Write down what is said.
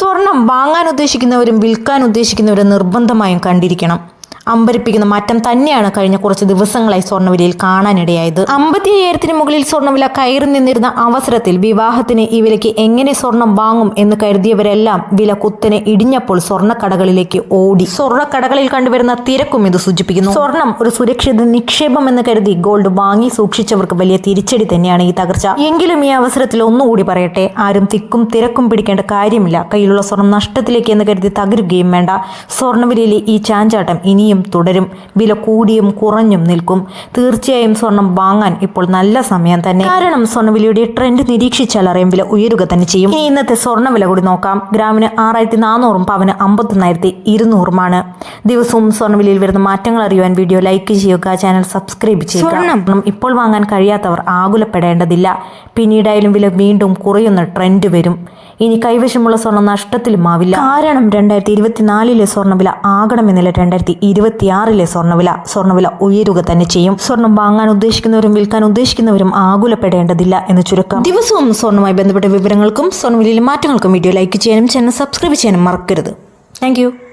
സ്വർണം വാങ്ങാൻ ഉദ്ദേശിക്കുന്നവരും വിൽക്കാൻ ഉദ്ദേശിക്കുന്നവരും നിർബന്ധമായും കണ്ടിരിക്കണം അമ്പരിപ്പിക്കുന്ന മാറ്റം തന്നെയാണ് കഴിഞ്ഞ കുറച്ച് ദിവസങ്ങളായി സ്വർണവിലയിൽ കാണാനിടയായത്. അമ്പത്തി അയ്യായിരത്തിന് മുകളിൽ സ്വർണവില കയറി നിന്നിരുന്ന അവസരത്തിൽ വിവാഹത്തിന് ഈ വിലയ്ക്ക് എങ്ങനെ സ്വർണം വാങ്ങും എന്ന് കരുതിയവരെല്ലാം വില കുത്തനെ ഇടിഞ്ഞപ്പോൾ സ്വർണക്കടകളിലേക്ക് ഓടി. സ്വർണക്കടകളിൽ കണ്ടുവരുന്ന തിരക്കും ഇത് സൂചിപ്പിക്കുന്നു. സ്വർണം ഒരു സുരക്ഷിത നിക്ഷേപം എന്ന് കരുതി ഗോൾഡ് വാങ്ങി സൂക്ഷിച്ചവർക്ക് വലിയ തിരിച്ചടി തന്നെയാണ് ഈ തകർച്ച. എങ്കിലും ഈ അവസരത്തിൽ ഒന്നുകൂടി പറയട്ടെ ആരും തിക്കും തിരക്കും പിടിക്കേണ്ട കാര്യമില്ല. കയ്യിലുള്ള സ്വർണം നഷ്ടത്തിലേക്ക് എന്ന് കരുതി തകരുകയും വേണ്ട. സ്വർണവിലയിലെ ഈ ചാഞ്ചാട്ടം ഇനിയും തുടരും. വില കൂടിയും കുറഞ്ഞും നിൽക്കും. തീർച്ചയായും സ്വർണം വാങ്ങാൻ ഇപ്പോൾ നല്ല സമയം തന്നെ. കാരണം സ്വർണവിലയുടെ ട്രെൻഡ് നിരീക്ഷിച്ചാൽ അറിയാം വില ഉയരുക തന്നെ ചെയ്യും. ഇനി ഇന്നത്തെ സ്വർണവില കൂടി നോക്കാം. ഗ്രാമിന് ആറായിരത്തി നാനൂറും പവന് അമ്പത്തൊന്നായിരത്തി ഇരുന്നൂറുമാണ് ദിവസവും സ്വർണവിലയിൽ വരുന്ന മാറ്റങ്ങൾ അറിയുവാൻ വീഡിയോ ലൈക്ക് ചെയ്യുക ചാനൽ സബ്സ്ക്രൈബ് ചെയ്യുക. സ്വർണം ഇപ്പോൾ വാങ്ങാൻ കഴിയാത്തവർ ആകുലപ്പെടേണ്ടതില്ല. പിന്നീടായാലും വില വീണ്ടും കുറയുന്ന ട്രെൻഡ് വരും. ഇനി കൈവശമുള്ള സ്വർണം നഷ്ടത്തിലും ആവില്ല. കാരണം രണ്ടായിരത്തി ഇരുപത്തിനാലിലെ സ്വർണവില ആകണമെന്നില്ല രണ്ടായിരത്തി ഇരുപത്തിയാറിലെ സ്വർണവില സ്വർണവില ഉയരുക തന്നെ ചെയ്യും. സ്വർണം വാങ്ങാൻ ഉദ്ദേശിക്കുന്നവരും വിൽക്കാൻ ഉദ്ദേശിക്കുന്നവരും ആകുലപ്പെടേണ്ടതില്ല എന്ന് ചുരുക്കം. ദിവസവും സ്വർണവുമായി ബന്ധപ്പെട്ട വിവരങ്ങൾക്കും സ്വർണവിലയിലെ മാറ്റങ്ങൾക്കും വീഡിയോ ലൈക്ക് ചെയ്യാനും ചാനൽ സബ്സ്ക്രൈബ് ചെയ്യാനും മറക്കരുത്. താങ്ക്